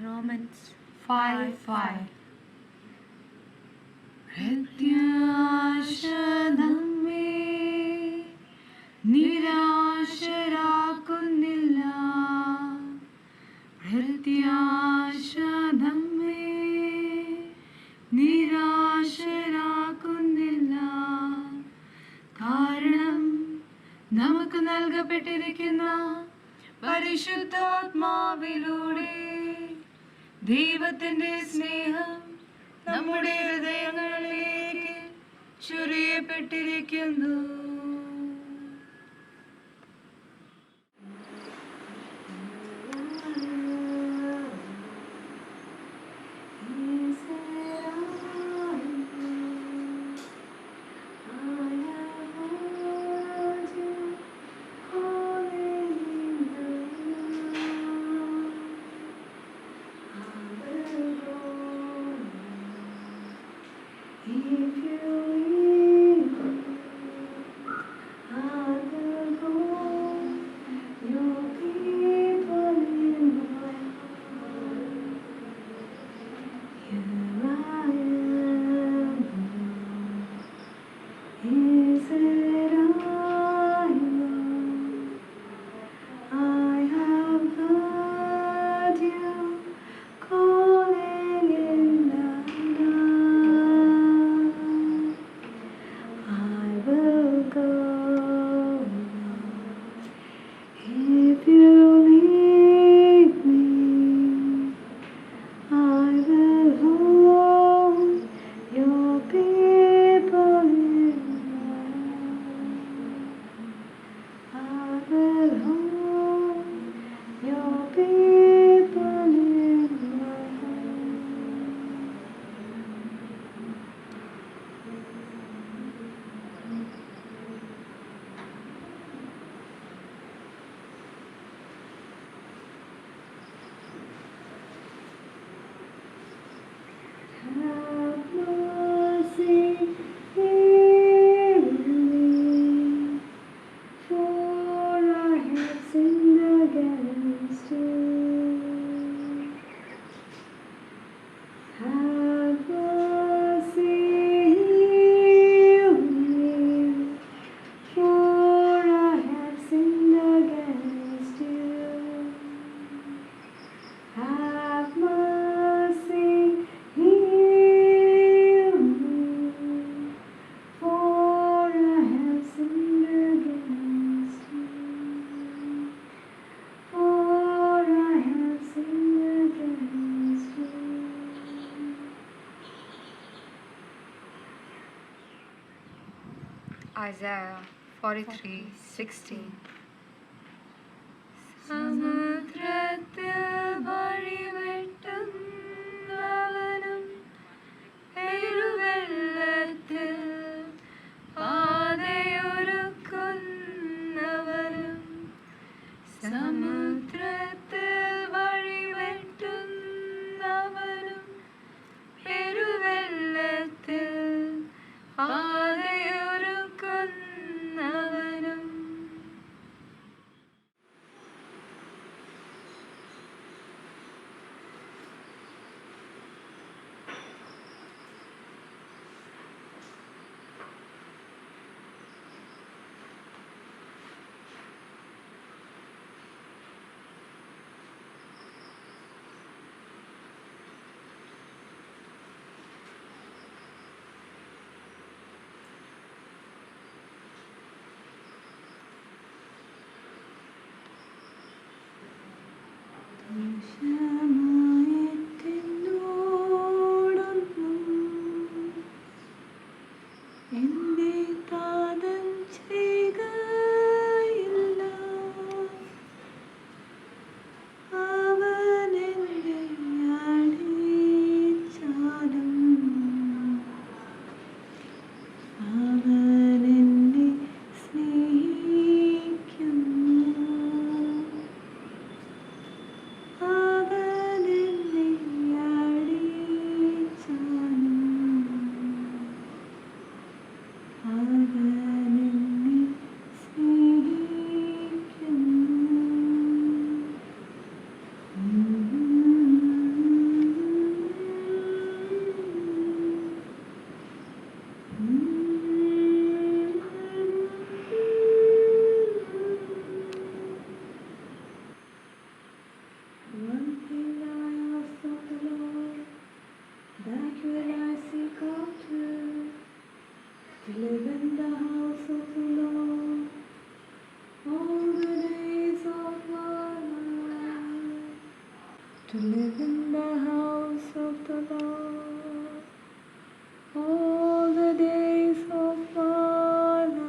Romance five five പ്രത്യാശ നമ്മെ നിരാശരാക്കുന്നില്ല പ്രത്യാശ നമ്മെ നിരാശരാക്കുന്നില്ല കാരണം നമുക്ക് നൽകപ്പെട്ടിരിക്കുന്ന പരിശുദ്ധാത്മാവിലൂടെ ദൈവത്തിന്റെ സ്നേഹം നമ്മുടെ ഹൃദയങ്ങളിലേക്ക് ചൊറിയപ്പെട്ടിരിക്കുന്നു হ্যাঁ Isaiah 43 16. സമുദ്രത്തിൽ വഴി വെട്ടുന്നവനും പെരുവെള്ളത്തിൽ പാതയൊരുക്കുന്നവനും സമ That will I seek after, to live in the house of the Lord all the days of my life, to live in the house of the Lord all the days of my life.